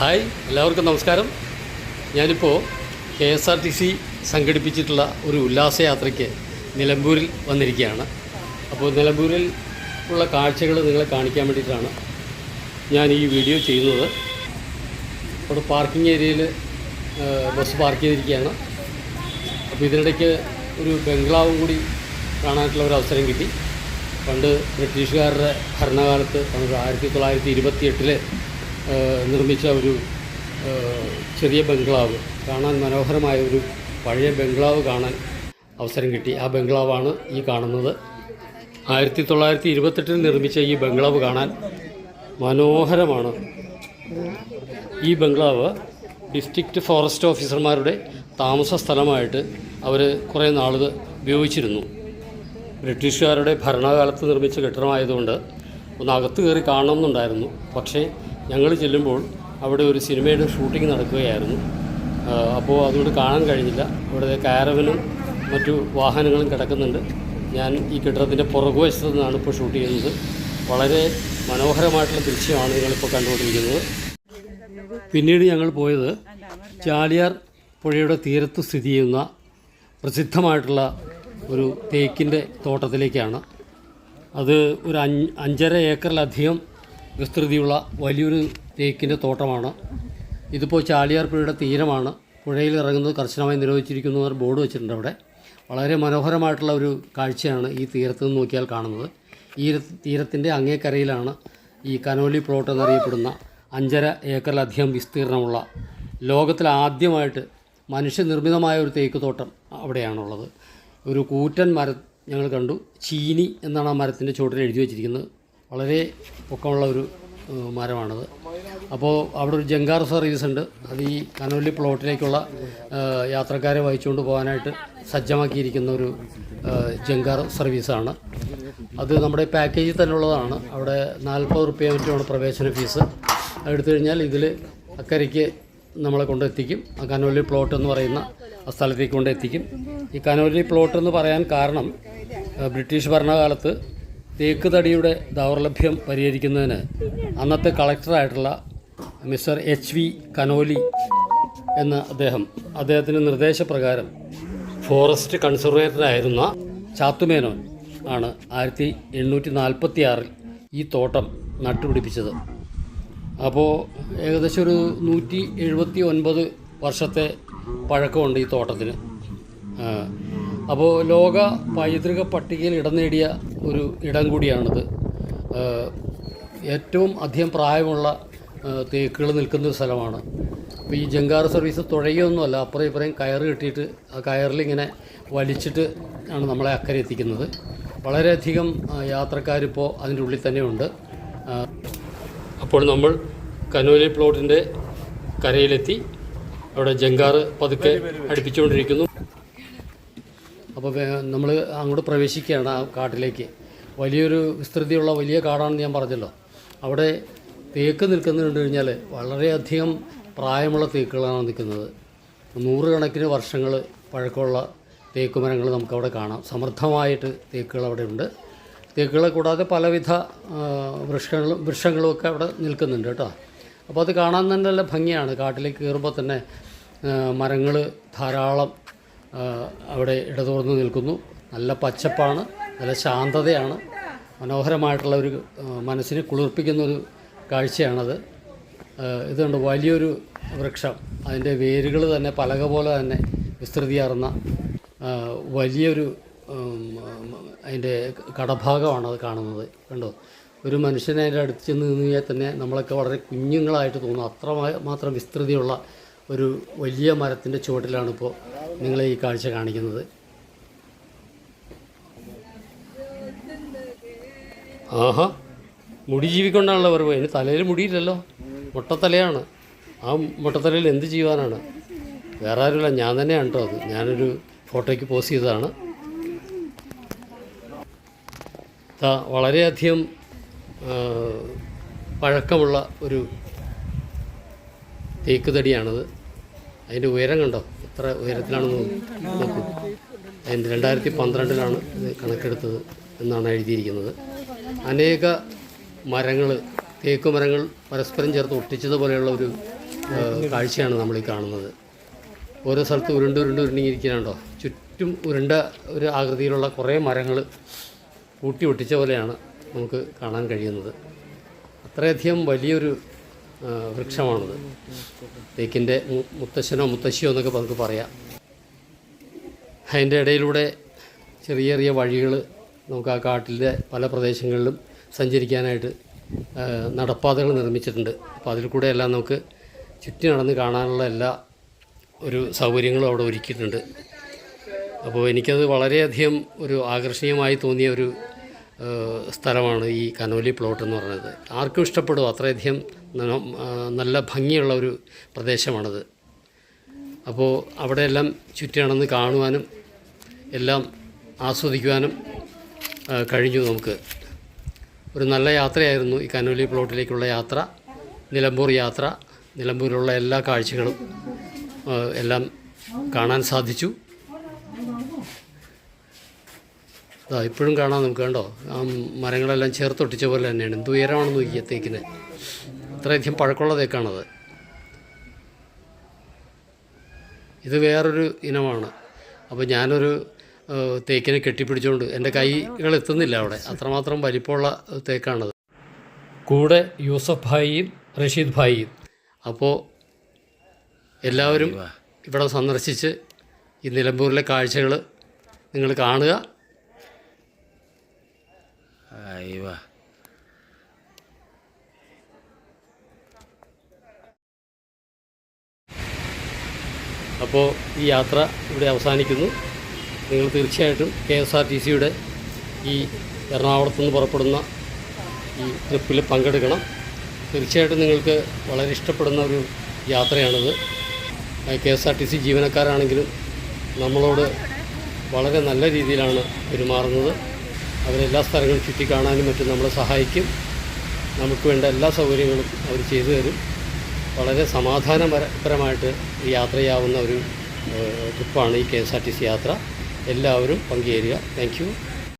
Hi എല്ലാവർക്കും നമസ്കാരം. ഞാനിപ്പോൾ K S R T C സംഘടിപ്പിച്ചിട്ടുള്ള ഒരു ഉല്ലാസയാത്രയ്ക്ക് നിലമ്പൂരിൽ വന്നിരിക്കുകയാണ്. അപ്പോൾ നിലമ്പൂരിൽ ഉള്ള കാഴ്ചകൾ നിങ്ങളെ കാണിക്കാൻ വേണ്ടിയിട്ടാണ് ഞാൻ ഈ വീഡിയോ ചെയ്യുന്നത്. അവിടെ പാർക്കിംഗ് ഏരിയയിൽ ബസ് പാർക്ക് ചെയ്തിരിക്കുകയാണ്. അപ്പോൾ ഇതിനിടയ്ക്ക് ഒരു ബംഗ്ലാവും കൂടി കാണാനായിട്ടുള്ള ഒരു അവസരം കിട്ടി. പണ്ട് ബ്രിട്ടീഷുകാരുടെ ഭരണകാലത്ത് പണ്ട് ആയിരത്തി തൊള്ളായിരത്തി ഇരുപത്തി എട്ടിൽ നിർമ്മിച്ച ഒരു ചെറിയ ബംഗ്ലാവ് കാണാൻ മനോഹരമായ ഒരു പഴയ ബംഗ്ലാവ് കാണാൻ അവസരം കിട്ടി. ആ ബംഗ്ലാവാണ് ഈ കാണുന്നത്. ആയിരത്തി തൊള്ളായിരത്തി ഇരുപത്തെട്ടിൽ നിർമ്മിച്ച ഈ ബംഗ്ലാവ് കാണാൻ മനോഹരമാണ്. ഈ ബംഗ്ലാവ് ഡിസ്ട്രിക്റ്റ് ഫോറസ്റ്റ് ഓഫീസർമാരുടെ താമസ സ്ഥലമായിട്ട് അവർ കുറേ നാൾ ഉപയോഗിച്ചിരുന്നു. ബ്രിട്ടീഷുകാരുടെ ഭരണകാലത്ത് നിർമ്മിച്ച കെട്ടിടമായതുകൊണ്ട് ഒന്ന് അകത്ത് കയറി കാണണമെന്നുണ്ടായിരുന്നു പക്ഷേ ഞങ്ങൾ ചെല്ലുമ്പോൾ അവിടെ ഒരു സിനിമയുടെ ഷൂട്ടിംഗ് നടക്കുകയായിരുന്നു. അപ്പോൾ അതുകൊണ്ട് കാണാൻ കഴിഞ്ഞില്ല. അവിടെ കാരവനും മറ്റു വാഹനങ്ങളും കിടക്കുന്നുണ്ട്. ഞാൻ ഈ കെട്ടിടത്തിന്റെ പുറകുവശത്ത് നിന്നാണ് ഇപ്പോൾ ഷൂട്ട് ചെയ്യുന്നത്. വളരെ മനോഹരമായിട്ടുള്ള ദൃശ്യമാണ് നിങ്ങളിപ്പോൾ കണ്ടുകൊണ്ടിരിക്കുന്നത്. പിന്നീട് ഞങ്ങൾ പോയത് ചാലിയാർ പുഴയുടെ തീരത്ത് സ്ഥിതി ചെയ്യുന്ന പ്രസിദ്ധമായിട്ടുള്ള ഒരു തേക്കിന്റെ തോട്ടത്തിലേക്കാണ്. അത് ഒരു അഞ്ച് അഞ്ചര ഏക്കറിലധികം വിസ്തൃതിയുള്ള വലിയൊരു തേക്കിന്റെ തോട്ടമാണ്. ഇതിപ്പോൾ ചാലിയാർ പുഴയുടെ തീരമാണ്. പുഴയിൽ ഇറങ്ങുന്നത് കർശനമായി നിരോധിച്ചിരിക്കുന്നു എന്ന് ബോർഡ് വെച്ചിട്ടുണ്ട് അവിടെ. വളരെ മനോഹരമായിട്ടുള്ള ഒരു കാഴ്ചയാണ് ഈ തീരത്ത് നിന്ന് നോക്കിയാൽ കാണുന്നത്. ഈ തീരത്തിന്റെ അങ്ങേക്കരയിലാണ് ഈ കനോലി പ്ലോട്ട് എന്നറിയപ്പെടുന്ന അഞ്ചര ഏക്കറിലധികം വിസ്തീർണമുള്ള ലോകത്തിലാദ്യമായിട്ട് മനുഷ്യനിർമ്മിതമായ ഒരു തേക്ക് തോട്ടം അവിടെയാണുള്ളത്. ഒരു കൂറ്റൻ മരം ഞങ്ങൾ കണ്ടു. ചീനി എന്നാണ് ആ മരത്തിന്റെ ചുവട്ടിൽ എഴുതി വച്ചിരിക്കുന്നത്. വളരെ പൊക്കമുള്ള ഒരു മരമാണത്. അപ്പോൾ അവിടെ ഒരു ജങ്കാർ സർവീസ് ഉണ്ട്. അത് ഈ കനോലി പ്ലോട്ടിലേക്കുള്ള യാത്രക്കാരെ വഹിച്ചുകൊണ്ട് പോകാനായിട്ട് സജ്ജമാക്കിയിരിക്കുന്ന ഒരു ജങ്കാർ സർവീസാണ്. അത് നമ്മുടെ പാക്കേജിൽ തന്നെ ഉള്ളതാണ് അവിടെ നാൽപ്പത് റുപ്യ മറ്റുമാണ് പ്രവേശന ഫീസ്. എടുത്തു കഴിഞ്ഞാൽ ഇതിൽ അക്കരയ്ക്ക് നമ്മളെ കൊണ്ടെത്തിക്കും ആ കനോലി പ്ലോട്ട് എന്ന് പറയുന്ന ആ സ്ഥലത്തേക്ക് കൊണ്ടെത്തിക്കും ഈ കനോലി പ്ലോട്ട് എന്ന് പറയാൻ കാരണം ബ്രിട്ടീഷ് ഭരണകാലത്ത് തേക്ക് തടിയുടെ ദൗർലഭ്യം പരിഹരിക്കുന്നതിന് അന്നത്തെ കളക്ടറായിട്ടുള്ള മിസ്റ്റർ എച്ച് വി കനോലി എന്ന അദ്ദേഹം അദ്ദേഹത്തിന്റെ നിർദ്ദേശപ്രകാരം ഫോറസ്റ്റ് കൺസർവേറ്ററായിരുന്ന ചാത്തുമേനോൻ ആണ് ആയിരത്തി എണ്ണൂറ്റി നാൽപ്പത്തി ആറിൽ ഈ തോട്ടം നട്ടുപിടിപ്പിച്ചത്. അപ്പോൾ ഏകദേശം ഒരു നൂറ്റി എഴുപത്തി ഒൻപത് വർഷത്തെ പഴക്കമുണ്ട് ഈ തോട്ടത്തിന്. അപ്പോൾ ലോക പൈതൃക പട്ടികയിൽ ഇടം നേടിയ ഒരു ഇടം കൂടിയാണിത്. ഏറ്റവും അധികം പ്രായമുള്ള തേക്കുകൾ നിൽക്കുന്ന ഒരു സ്ഥലമാണ്. അപ്പോൾ ഈ ജങ്കാർ സർവീസ് തുഴയൊന്നുമല്ല അപ്പുറം ഇപ്പുറം കയറ് കെട്ടിയിട്ട് ആ കയറിലിങ്ങനെ വലിച്ചിട്ട് ആണ് നമ്മളെ അക്കരെ എത്തിക്കുന്നത്. വളരെയധികം യാത്രക്കാരിപ്പോൾ അതിന്റെ ഉള്ളിൽ തന്നെയുണ്ട് ഉണ്ട്. അപ്പോൾ നമ്മൾ കനോലി പ്ലോട്ടിന്റെ കരയിലെത്തി. അവിടെ ജങ്കാറ് പതുക്കെ അടുപ്പിച്ചുകൊണ്ടിരിക്കുന്നു. അപ്പോൾ നമ്മൾ അങ്ങോട്ട് പ്രവേശിക്കുകയാണ് ആ കാട്ടിലേക്ക്. വലിയൊരു വിസ്തൃതിയുള്ള വലിയ കാടാണെന്ന് ഞാൻ പറഞ്ഞല്ലോ. അവിടെ തേക്ക് നിൽക്കുന്നത് കണ്ടു കഴിഞ്ഞാൽ വളരെയധികം പ്രായമുള്ള തേക്കുകളാണ് നിൽക്കുന്നത്. നൂറുകണക്കിന് വർഷങ്ങൾ പഴക്കമുള്ള തേക്ക് മരങ്ങൾ നമുക്കവിടെ കാണാം. സമൃദ്ധമായിട്ട് തേക്കുകൾ അവിടെ ഉണ്ട്. തേക്കുകളെ കൂടാതെ പലവിധ വൃക്ഷങ്ങളും വൃക്ഷങ്ങളും ഒക്കെ അവിടെ നിൽക്കുന്നുണ്ട് കേട്ടോ. അപ്പോൾ അത് കാണാൻ തന്നെ നല്ല ഭംഗിയാണ്. കാട്ടിലേക്ക് കയറുമ്പോൾ തന്നെ മരങ്ങൾ ധാരാളം അവിടെ ഇടതൂർന്ന് നിൽക്കുന്നു. നല്ല പച്ചപ്പാണ് നല്ല ശാന്തതയാണ്. മനോഹരമായിട്ടുള്ള ഒരു മനസ്സിനെ കുളിർപ്പിക്കുന്ന ഒരു കാഴ്ചയാണത്. ഇതുണ്ട് വലിയൊരു വൃക്ഷം അതിന്റെ വേരുകൾ തന്നെ പലക പോലെ തന്നെ വിസ്തൃതിയാർന്ന വലിയൊരു അതിന്റെ കടഭാഗമാണ് അത് കാണുന്നത്. കണ്ടോ? ഒരു മനുഷ്യനെ അതിന്റെ അടുത്ത് ചെന്ന് നിന്ന് കഴിഞ്ഞാൽ തന്നെ നമ്മളൊക്കെ വളരെ കുഞ്ഞുങ്ങളായിട്ട് തോന്നും. അത്ര മാത്രം വിസ്തൃതിയുള്ള ഒരു വലിയ മരത്തിന്റെ ചുവട്ടിലാണ് ഇപ്പോൾ നിങ്ങളെ ഈ കാഴ്ച കാണിക്കുന്നത്. ആഹാ മുടി ജീവിക്കൊണ്ടാണല്ലോ പറയുമ്പോൾ അതിന് തലയിൽ മുടിയില്ലല്ലോ. മുട്ടത്തലയാണ്. ആ മുട്ടത്തലയിൽ എന്ത് ചെയ്യുവാനാണ്? വേറെ ആരുമില്ല. ഞാൻ തന്നെയാണ് കേട്ടോ അത്. ഞാനൊരു ഫോട്ടോയ്ക്ക് പോസ്റ്റ് ചെയ്തതാണ്. വളരെയധികം പഴക്കമുള്ള ഒരു തേക്ക് തടിയാണത്. അതിന്റെ ഉയരം കണ്ടോ? എത്ര ഉയരത്തിലാണെന്ന് നോക്കൂ. അതിന്റെ രണ്ടായിരത്തി പന്ത്രണ്ടിലാണ് ഇത് കണക്കെടുത്തത് എന്നാണ് എഴുതിയിരിക്കുന്നത്. അനേക മരങ്ങൾ തേക്ക് മരങ്ങൾ പരസ്പരം ചേർത്ത് ഒട്ടിച്ചതുപോലെയുള്ള ഒരു കാഴ്ചയാണ് നമ്മൾ ഈ കാണുന്നത്. ഓരോ സ്ഥലത്ത് ഉരുണ്ട് ഉരുണ്ട് ഉരുണ്ടിങ്ങിരിക്കുന്നുണ്ടോ ചുറ്റും ഉരുണ്ട ഒരു ആകൃതിയിലുള്ള കുറേ മരങ്ങൾ കൂട്ടി ഒട്ടിച്ച പോലെയാണ് നമുക്ക് കാണാൻ കഴിയുന്നത്. അത്രയധികം വലിയൊരു വൃക്ഷമാണിത്. തേക്കിന്റെ മുത്തശ്ശനോ മുത്തശ്ശിയോ എന്നൊക്കെ നമുക്ക് പറയാം. അതിന്റെ ഇടയിലൂടെ ചെറിയ ചെറിയ വഴികൾ നമുക്ക് ആ കാട്ടിലെ പല പ്രദേശങ്ങളിലും സഞ്ചരിക്കാനായിട്ട് നടപ്പാതകൾ നിർമ്മിച്ചിട്ടുണ്ട്. അപ്പോൾ അതിൽ കൂടെ എല്ലാം നമുക്ക് ചുറ്റി നടന്ന് കാണാനുള്ള എല്ലാ ഒരു സൗകര്യങ്ങളും അവിടെ ഒരുക്കിയിട്ടുണ്ട്. അപ്പോൾ എനിക്കത് വളരെയധികം ഒരു ആകർഷണീയമായി തോന്നിയ ഒരു സ്ഥലമാണ് ഈ കനോലി പ്ലോട്ട് എന്ന് പറയുന്നത്. ആർക്കും ഇഷ്ടപ്പെടും. അത്രയധികം നല്ല ഭംഗിയുള്ള ഒരു പ്രദേശമാണത്. അപ്പോൾ അവിടെയെല്ലാം ചുറ്റി നടന്ന് കാണുവാനും എല്ലാം ആസ്വദിക്കുവാനും കഴിഞ്ഞു നമുക്ക്. ഒരു നല്ല യാത്രയായിരുന്നു ഈ കനോലി പ്ലോട്ടിലേക്കുള്ള യാത്ര. നിലമ്പൂർ യാത്ര. നിലമ്പൂരിലുള്ള എല്ലാ കാഴ്ചകളും എല്ലാം കാണാൻ സാധിച്ചു. അതാ ഇപ്പോഴും കാണാം നമുക്ക് കണ്ടോ? ആ മരങ്ങളെല്ലാം ചേർത്തൊട്ടിച്ച പോലെ തന്നെയാണ്. എന്ത് ഉയരമാണ് നോക്കിയ തേക്കിന് ഇത്രയധികം പഴക്കമുള്ള തേക്കാണത്. ഇത് വേറൊരു ഇനമാണ്. അപ്പോൾ ഞാനൊരു തേക്കിനെ കെട്ടിപ്പിടിച്ചുകൊണ്ട് എന്റെ കൈകൾ എത്തുന്നില്ല അവിടെ. അത്രമാത്രം വലിപ്പമുള്ള തേക്കാണത്. കൂടെ യൂസഫ് ഭായിയും റഷീദ് ഭായിയും. അപ്പോൾ എല്ലാവരും ഇവിടെ സന്ദർശിച്ച് ഈ നിലമ്പൂരിലെ കാഴ്ചകൾ നിങ്ങൾ കാണുക. അയ്യോ. അപ്പോൾ ഈ യാത്ര ഇവിടെ അവസാനിക്കുന്നു. നിങ്ങൾ തീർച്ചയായിട്ടും കെ എസ് ആർ ടി സിയുടെ ഈ എറണാകുളത്തു നിന്ന് പുറപ്പെടുന്ന ഈ ട്രിപ്പിൽ പങ്കെടുക്കണം. തീർച്ചയായിട്ടും നിങ്ങൾക്ക് വളരെ ഇഷ്ടപ്പെടുന്ന ഒരു യാത്രയാണിത്. K S R T C ജീവനക്കാരാണെങ്കിലും നമ്മളോട് വളരെ നല്ല രീതിയിലാണ് പെരുമാറുന്നത്. അവരെല്ലാ സ്ഥലങ്ങളും ചുറ്റിക്കാണാനും മറ്റും നമ്മളെ സഹായിക്കും. നമുക്ക് വേണ്ട എല്ലാ സൗകര്യങ്ങളും അവർ ചെയ്തു തരും. വളരെ സമാധാനപരമായിട്ട് യാത്ര ചെയ്യാവുന്ന ഒരു ട്രിപ്പാണ് ഈ K S R T C യാത്ര. എല്ലാവരും പങ്കുചേരുക താങ്ക്